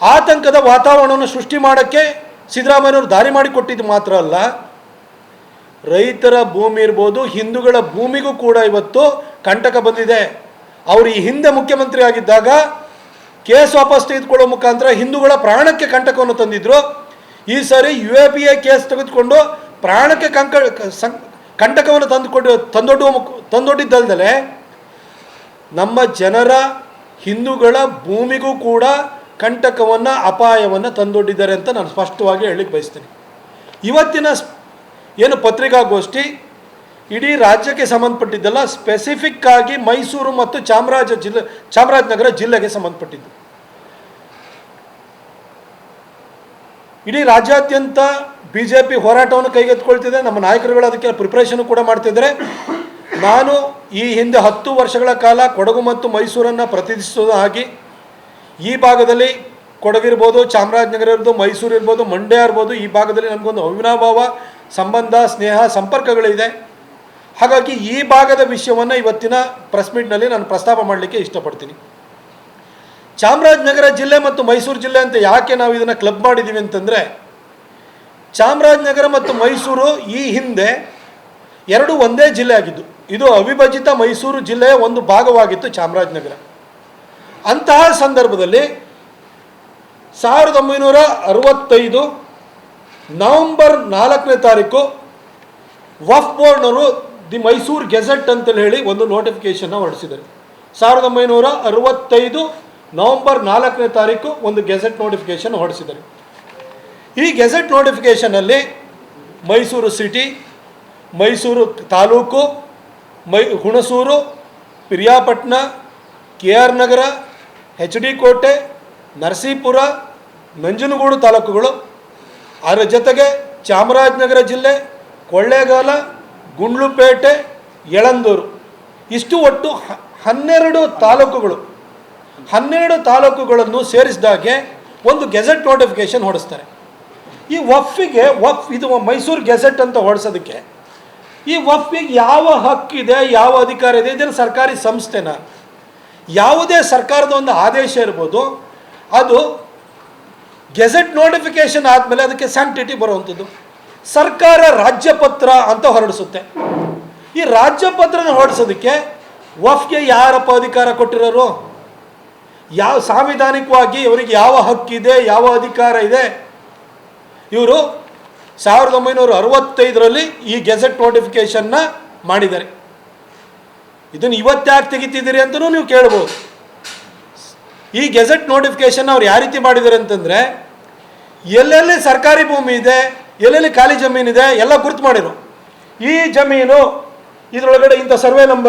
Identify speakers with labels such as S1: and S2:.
S1: ಆತಂಕದ ವಾತಾವರಣವನ್ನು ಸೃಷ್ಟಿ ಮಾಡೋಕ್ಕೆ ಸಿದ್ದರಾಮಯ್ಯವರು ದಾರಿ ಮಾಡಿಕೊಟ್ಟಿದ್ದು ಮಾತ್ರ ಅಲ್ಲ, ರೈತರ ಭೂಮಿ ಇರ್ಬೋದು, ಹಿಂದೂಗಳ ಭೂಮಿಗೂ ಕೂಡ ಇವತ್ತು ಕಂಟಕ ಬಂದಿದೆ. ಅವರು ಈ ಹಿಂದೆ ಮುಖ್ಯಮಂತ್ರಿ ಆಗಿದ್ದಾಗ ಕೇಸ್ ವಾಪಸ್ ತೆಗೆದುಕೊಳ್ಳೋ ಮುಖಾಂತರ ಹಿಂದೂಗಳ ಪ್ರಾಣಕ್ಕೆ ಕಂಟಕವನ್ನು ತಂದಿದ್ರು. ಈ ಸಾರಿ U A P A case ತೆಗೆದುಕೊಂಡು ಪ್ರಾಣಕ್ಕೆ ಕಂಕ ಕಂಟಕವನ್ನು ತಂದುಕೊಂಡು, ತಂದೊಡ್ಡುವ ಮುಖ, ತಂದೊಡ್ಡಿದ್ದಲ್ದಲೆ ನಮ್ಮ ಜನರ ಹಿಂದೂಗಳ ಭೂಮಿಗೂ ಕೂಡ ಕಂಟಕವನ್ನು ಅಪಾಯವನ್ನು ತಂದೊಡ್ಡಿದ್ದಾರೆ ಅಂತ ನಾನು ಸ್ಪಷ್ಟವಾಗಿ ಹೇಳಲಿಕ್ಕೆ ಬಯಸ್ತೀನಿ. ಇವತ್ತಿನ ಏನು ಪತ್ರಿಕಾಗೋಷ್ಠಿ ಇಡೀ ರಾಜ್ಯಕ್ಕೆ ಸಂಬಂಧಪಟ್ಟಿದ್ದಲ್ಲ ಸ್ಪೆಸಿಫಿಕ್ ಆಗಿ ಮೈಸೂರು ಮತ್ತು ಚಾಮರಾಜ ಜಿಲ್ಲೆ, ಚಾಮರಾಜನಗರ ಜಿಲ್ಲೆಗೆ ಸಂಬಂಧಪಟ್ಟಿದ್ದು. ಇಡೀ ರಾಜ್ಯಾದ್ಯಂತ ಬಿ ಜೆ ಪಿ ಹೋರಾಟವನ್ನು ಕೈಗೆತ್ತಿಕೊಳ್ತಿದೆ, ನಮ್ಮ ನಾಯಕರುಗಳು ಅದಕ್ಕೆ ಪ್ರಿಪ್ರೇಷನ್ ಕೂಡ ಮಾಡ್ತಿದ್ದಾರೆ. ನಾನು ಈ ಹಿಂದೆ ಹತ್ತು ವರ್ಷಗಳ ಕಾಲ ಕೊಡಗು ಮತ್ತು ಮೈಸೂರನ್ನು ಪ್ರತಿನಿಧಿಸುವುದಾಗಿ ಈ ಭಾಗದಲ್ಲಿ ಕೊಡಗಿರ್ಬೋದು ಚಾಮರಾಜನಗರ ಇರ್ಬೋದು ಮೈಸೂರು ಇರ್ಬೋದು ಮಂಡ್ಯ ಇರ್ಬೋದು ಈ ಭಾಗದಲ್ಲಿ ನಮಗೊಂದು ಅವಿನಾಭಾವ ಸಂಬಂಧ, ಸ್ನೇಹ, ಸಂಪರ್ಕಗಳಿದೆ. ಹಾಗಾಗಿ ಈ ಭಾಗದ ವಿಷಯವನ್ನು ಇವತ್ತಿನ ಪ್ರೆಸ್ ಮೀಟ್ನಲ್ಲಿ ನಾನು ಪ್ರಸ್ತಾಪ ಮಾಡಲಿಕ್ಕೆ ಇಷ್ಟಪಡ್ತೀನಿ. ಚಾಮರಾಜನಗರ ಜಿಲ್ಲೆ ಮತ್ತು ಮೈಸೂರು ಜಿಲ್ಲೆ ಅಂತ ಯಾಕೆ ನಾವು ಇದನ್ನು ಕ್ಲಬ್ ಮಾಡಿದ್ದೀವಿ ಅಂತಂದರೆ, ಚಾಮರಾಜನಗರ ಮತ್ತು ಮೈಸೂರು ಈ ಹಿಂದೆ ಎರಡು ಒಂದೇ ಜಿಲ್ಲೆ ಆಗಿದ್ದು. ಇದು ಅವಿಭಜಿತ ಮೈಸೂರು ಜಿಲ್ಲೆಯ ಒಂದು ಭಾಗವಾಗಿತ್ತು ಚಾಮರಾಜನಗರ. ಅಂತಹ ಸಂದರ್ಭದಲ್ಲಿ ಸಾವಿರದ ಒಂಬೈನೂರ ಅರವತ್ತೈದು ನವೆಂಬರ್ ನಾಲ್ಕನೇ ತಾರೀಕು ವಫ್ ಬೋರ್ಡ್ನವರು ದಿ ಮೈಸೂರು ಗೆಜೆಟ್ ಅಂತೇಳಿ ಹೇಳಿ ಒಂದು ನೋಟಿಫಿಕೇಶನ್ನ ಹೊರಡಿಸಿದ್ದಾರೆ. ಸಾವಿರದ ಒಂಬೈನೂರ ಅರವತ್ತೈದು ನವೆಂಬರ್ ನಾಲ್ಕನೇ ತಾರೀಕು ಒಂದು ಗೆಜೆಟ್ ನೋಟಿಫಿಕೇಶನ್ ಹೊರಡಿಸಿದ್ದಾರೆ. ಈ ಗೆಜೆಟ್ ನೋಟಿಫಿಕೇಷನಲ್ಲಿ ಮೈಸೂರು ಸಿಟಿ, ಮೈಸೂರು ತಾಲೂಕು, ಮೈ Hunsur, Piriyapatna, K R Nagar H D Kote, Narasipura, Nanjangud ತಾಲೂಕುಗಳು. ಅದರ ಜೊತೆಗೆ ಚಾಮರಾಜನಗರ ಜಿಲ್ಲೆ, ಕೊಳ್ಳೇಗಾಲ, ಗುಂಡ್ಲುಪೇಟೆ, ಯಳಂದೂರು. ಇಷ್ಟು ಒಟ್ಟು ಹನ್ನೆರಡು ತಾಲೂಕುಗಳು. ಹನ್ನೆರಡು ತಾಲೂಕುಗಳನ್ನು ಸೇರಿಸಿದಾಗೆ ಒಂದು ಗೆಜೆಟ್ ನೋಟಿಫಿಕೇಶನ್ ಹೊಡಿಸ್ತಾರೆ ಈ ವಫ್ಫಿಗೆ ವಫ್ ಇದು ಮೈಸೂರು ಗೆಜೆಟ್ ಅಂತ ಹೊಡಿಸೋದಕ್ಕೆ ಈ ವಫ್ಫಿಗೆ ಯಾವ ಹಕ್ಕಿದೆ, ಯಾವ ಅಧಿಕಾರ ಇದೆ ಇದನ್ನು ಸರ್ಕಾರಿ ಸಂಸ್ಥೆನ ಯಾವುದೇ ಸರ್ಕಾರದ ಒಂದು ಆದೇಶ ಇರ್ಬೋದು, ಅದು ಗೆಜೆಟ್ ನೋಟಿಫಿಕೇಶನ್ ಆದಮೇಲೆ ಅದಕ್ಕೆ ಸ್ಯಾಂಕ್ಟಿಟಿ ಬರುವಂಥದ್ದು. ಸರ್ಕಾರ ರಾಜ್ಯಪತ್ರ ಅಂತ ಹೊರಡಿಸುತ್ತೆ. ಈ ರಾಜ್ಯಪತ್ರನ ಹೊರಡಿಸೋದಕ್ಕೆ ವಫ್ಗೆ ಯಾರಪ್ಪ ಅಧಿಕಾರ ಕೊಟ್ಟಿರೋರು? ಯಾವ ಸಾಂವಿಧಾನಿಕವಾಗಿ ಇವರಿಗೆ ಯಾವ ಹಕ್ಕಿದೆ ಯಾವ ಅಧಿಕಾರ ಇದೆ? ಇವರು ಸಾವಿರದ ಒಂಬೈನೂರ ಅರವತ್ತೈದರಲ್ಲಿ ಈ ಗೆಜೆಟ್ ನೋಟಿಫಿಕೇಶನ್ನ ಮಾಡಿದ್ದಾರೆ. ಇದನ್ನು ಇವತ್ತ್ಯಾಕೆ ತೆಗಿತಿದ್ದೀರಿ ಅಂತಲೂ ನೀವು ಕೇಳ್ಬೋದು. ಈ ಗೆಜೆಟ್ ನೋಟಿಫಿಕೇಶನ್ ಅವ್ರು ಯಾವ ರೀತಿ ಮಾಡಿದ್ದಾರೆ ಅಂತಂದರೆ, ಎಲ್ಲೆಲ್ಲಿ ಸರ್ಕಾರಿ ಭೂಮಿ ಇದೆ, ಎಲ್ಲೆಲ್ಲಿ ಖಾಲಿ ಜಮೀನಿದೆ ಎಲ್ಲ ಗುರುತು ಮಾಡಿರು ಈ ಜಮೀನು ಇದರೊಳಗಡೆ ಇಂಥ ಸರ್ವೆ ನಂಬರ್